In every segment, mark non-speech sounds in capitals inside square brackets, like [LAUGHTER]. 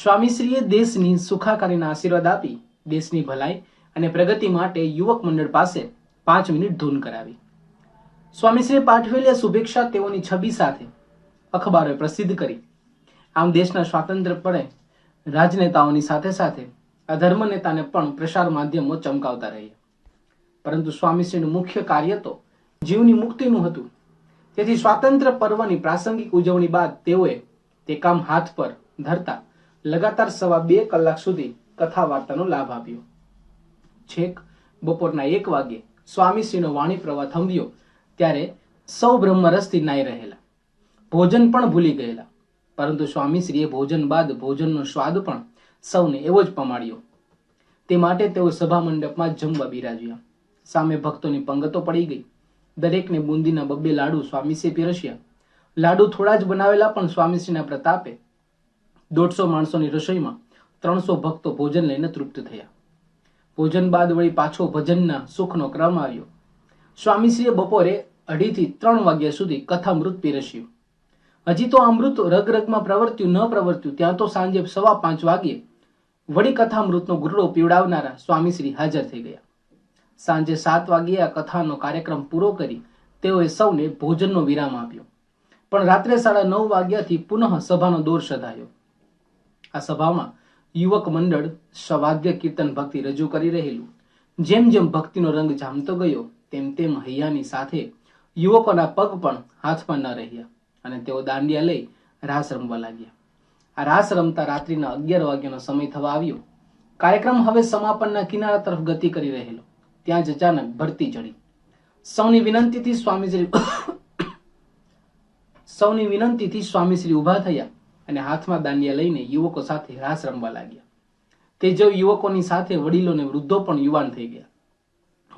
સ્વામીશ્રીએ દેશની સુખાકારીના આશીર્વાદ આપી, દેશની ભલાઈ અને પ્રગતિ માટે યુવક મંડળ પાસે પાંચ મિનિટ ધૂન કરાવી. સ્વામીશ્રીએ પાઠવેલી શુભેચ્છા તેઓની છબી સાથે અખબારોએ પ્રસિદ્ધ કરી. આમ દેશના સ્વાતંત્ર્યપણે રાજનેતાઓની સાથે સાથે આ ધર્મ નેતાને પણ પ્રસાર માધ્યમો ચમકાવતા રહ્યા પરંતુ સ્વામીશ્રીનું મુખ્ય કાર્ય તો જીવની મુક્તિનું હતું. તેથી સ્વાતંત્ર્ય પર્વની પ્રાસંગિક ઉજવણી બાદ તેઓએ તે કામ હાથ પર ધરતા લગાતાર સવા બે કલાક સુધી કથા વાર્તાનો લાભ આપ્યો. છેક બપોરના એક વાગ્યે સ્વામીશ્રીનો વાણી પ્રવાહ થંભ્યો ત્યારે સૌ બ્રહ્મરસથી નાઈ રહેલા. ભોજન પણ ભૂલી ગયેલા. પરંતુ સ્વામીશ્રીએ ભોજન બાદ ભોજનનો સ્વાદ પણ સૌને એવો જ પમાડ્યો. તે માટે તેઓ સભા મંડપમાં જમવા બિરાજ્યા. સામે ભક્તોની પંગતો પડી ગઈ. દરેકને બુંદીના બબ્બે લાડુ સ્વામીશ્રી પીરસ્યા. લાડુ થોડા જ બનાવેલા પણ સ્વામીશ્રીના પ્રતાપે દોઢસો માણસોની રસોઈમાં ત્રણસો ભક્તો ભોજન લઈને તૃપ્ત થયા. ભોજન બાદ વળી પાછો ભજનના સુખનો ક્રમ આવ્યો. સ્વામીશ્રીએ બપોરે અઢીથી ત્રણ વાગ્યા સુધી કથામૃત પીરસ્યું. હજી તો અમૃત રગરગમાં પ્રવર્ત્યું, ન પ્રવર્ત્યું, ત્યાં તો સાંજે સવા પાંચ વાગ્યે વળી કથામૃતનો ગુરડો પીવડાવનારા સ્વામીશ્રી હાજર થઈ ગયા. સાંજે સાત વાગ્યે આ કથાનો કાર્યક્રમ પૂરો કરી તેઓએ સૌને ભોજનનો વિરામ આપ્યો. પણ રાત્રે સાડા નવ વાગ્યાથી પુનઃ સભાનો દોર સધાયો. આ સભામાં યુવક મંડળ સવાદ્ય કીર્તન ભક્તિ રજૂ કરી રહેલું. જેમ જેમ ભક્તિનો રંગ જામતો ગયો, તેમ તેમ હૈયાની સાથે યુવકોના પગ પણ હાથમાં ન રહ્યા અને તેઓ દાંડિયા લઈ રાસ રમવા લાગ્યા. આ રાસ રમતા રાત્રિના અગિયાર વાગ્યાનો સમય થવા આવ્યો. કાર્યક્રમ હવે સમાપનના કિનારા તરફ ગતિ કરી રહેલો. ત્યાં જ અચાનક ભરતી ચડી. સૌની વિનંતીથી સ્વામીશ્રી [COUGHS] સૌની વિનંતીથી સ્વામીશ્રી ઊભા થયા. અને હાથમાં દાંડિયા લઈને યુવકો સાથે રાસ રમવા લાગ્યા. તે જો યુવકોની સાથે વડીલો અને વૃદ્ધો પણ યુવાન થઈ ગયા.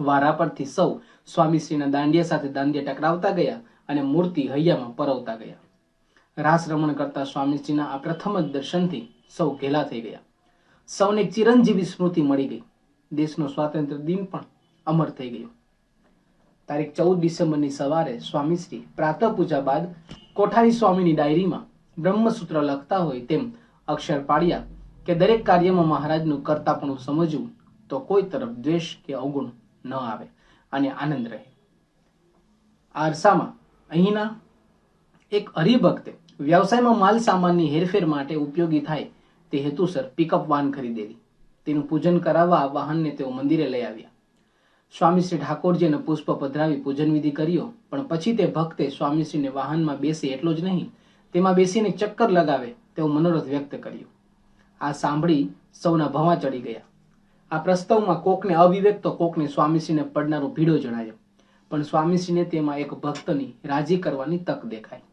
વારા પરથી સૌ સ્વામીશ્રીના દાંડિયા સાથે દાંડિયા ટકરાવતા ગયા અને મૂર્તિ હૈયામાં પરવતા ગયા. રાસ રમણ કરતા સ્વામીશ્રીના આ પ્રથમ જ દર્શનથી સૌ ઘેલા થઈ ગયા. સૌને ચિરંજીવી સ્મૃતિ મળી ગઈ. દેશનો સ્વાતંત્ર્ય દિન પણ અમર થઈ ગયો. તારીખ ચૌદ ડિસેમ્બરની સવારે સ્વામીશ્રી પ્રાતઃ પૂજા બાદ કોઠારી સ્વામીની ડાયરીમાં બ્રહ્મસૂત્ર લખતા હોય તેમ અક્ષર પાડ્યા કે દરેક કાર્યમાં મહારાજનું કરતાપણું સમજવું તો કોઈ તરફ દ્વેષ કે અવગુણ ન આવે અને આનંદ રહે. આ અરસામાં અહીંના એક હરિભક્તે વ્યવસાયમાં માલ સામાનની હેરફેર માટે ઉપયોગી થાય તે હેતુસર પિકઅપ વાન ખરીદેલી. તેનું પૂજન કરાવવા વાહનને તેઓ મંદિરે લઈ આવ્યા. સ્વામીશ્રી ઠાકોરજીને પુષ્પ પધરાવી પૂજન વિધિ કર્યો, પણ પછી તે ભક્તે સ્વામીશ્રીને વાહનમાં બેસી એટલો જ નહીં તેમાં બેસીને ચક્કર લગાવે તેવો મનોરથ વ્યક્ત કર્યો. આ સાંભળી સૌના ભવા ચડી ગયા. આ પ્રસ્તાવમાં કોકને અવિવેક તો કોકને સ્વામીશ્રીને પડનારો ભીડો જણાયો. પણ સ્વામીશ્રીને તેમાં એક ભક્તની રાજી કરવાની તક દેખાય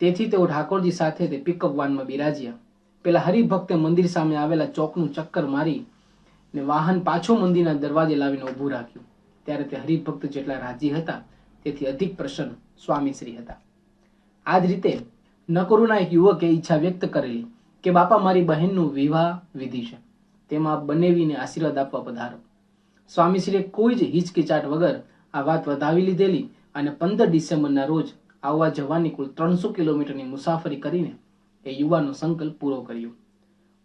તેથી તેઓ ઠાકોરજી સાથે તે પિકઅપ વાનમાં બિરાજ્યા. પેલા હરિભક્તે મંદિર સામે આવેલા ચોકનું ચક્કર મારી ને વાહન પાછું મંદિરના દરવાજે લાવીને ઊભું રાખ્યું. ત્યારે તે હરિભક્ત જેટલા રાજી હતા, તેથી અધિક પ્રસન્ન સ્વામીશ્રી હતા. આ જ રીતે નકરુના એક યુવકે ઈચ્છા વ્યક્ત કરેલી કે બાપા મારી બહેનનું વિવાહ વિધિ છે. તેમાં બનેવીને આશીર્વાદ આપવા પધારો. સ્વામીશ્રીએ કોઈ જ હિચકિચાટ વગર આ વાત વધાવી લીધેલી અને પંદર ડિસેમ્બરના રોજ આવવા જવાની કુલ ત્રણસો કિલોમીટરની મુસાફરી કરીને એ યુવાનો સંકલ્પ પૂરો કર્યો.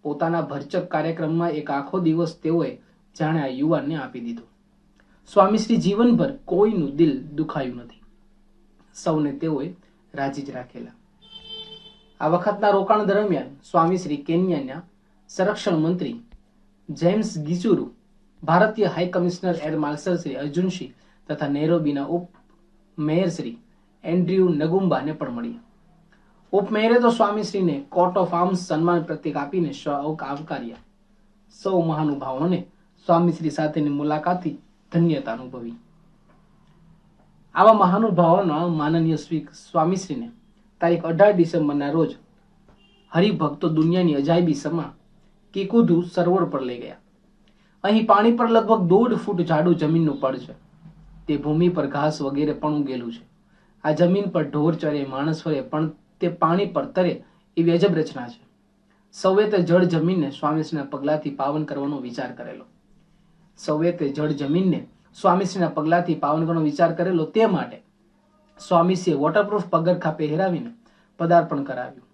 પોતાના ભરચક કાર્યક્રમમાં એક આખો દિવસ તેઓએ જાણે આ યુવાનને આપી દીધો. સ્વામીશ્રી જીવનભર કોઈનું દિલ દુખાયું નથી. સૌને તેઓએ રાજી જ રાખેલા. આ વખતના રોકાણ દરમિયાન સ્વામી શ્રી કેન્યાના સંરક્ષણ મંત્રી જેમ્સ ગિચુરુ ભારતીય high commissioner air marshal Shri Arjun Singh તથા નેરોબીના ઉપ મેયર શ્રી એન્ડ્રયુ નગુમ્બાને પણ મળ્યા. ઉપમેયરે તો સ્વામીશ્રીને કોર્ટ ઓફ આર્મ્સ સન્માન પ્રતીક આપીને શોક આવકાર્યા. સૌ મહાનુભાવોને સ્વામીશ્રી સાથેની મુલાકાતથી ધન્યતા અનુભવી. આવા મહાનુભાવોના માનનીય શ્રી સ્વામીશ્રીને તારીખ અઢાર ડિસેમ્બરના રોજ હરિભક્તો દુનિયાની અજાયબી સમા કીકુધુ સરોવર પર લઈ ગયા. અહીં પાણી પર લગભગ દોઢ ફૂટ જાડું જમીનનું પડ છે. તે ભૂમિ પર ઘાસ વગેરે પણ ઉગેલું છે. આ જમીન પર ઢોર ચરે, માણસ ફરે, પણ તે પાણી પર તરે એવી અજબ રચના છે. સૌએ તે જળ જમીનને સ્વામીશ્રીના પગલાથી પાવન કરવાનો વિચાર કરેલો. સૌએ તે જળ જમીનને સ્વામીશ્રીના પગલાથી પાવનગરનો વિચાર કરેલો તે માટે સ્વામીશ્રીએ વોટરપ્રૂફ પગરખા પહેરાવીને પદાર્પણ કરાવ્યું.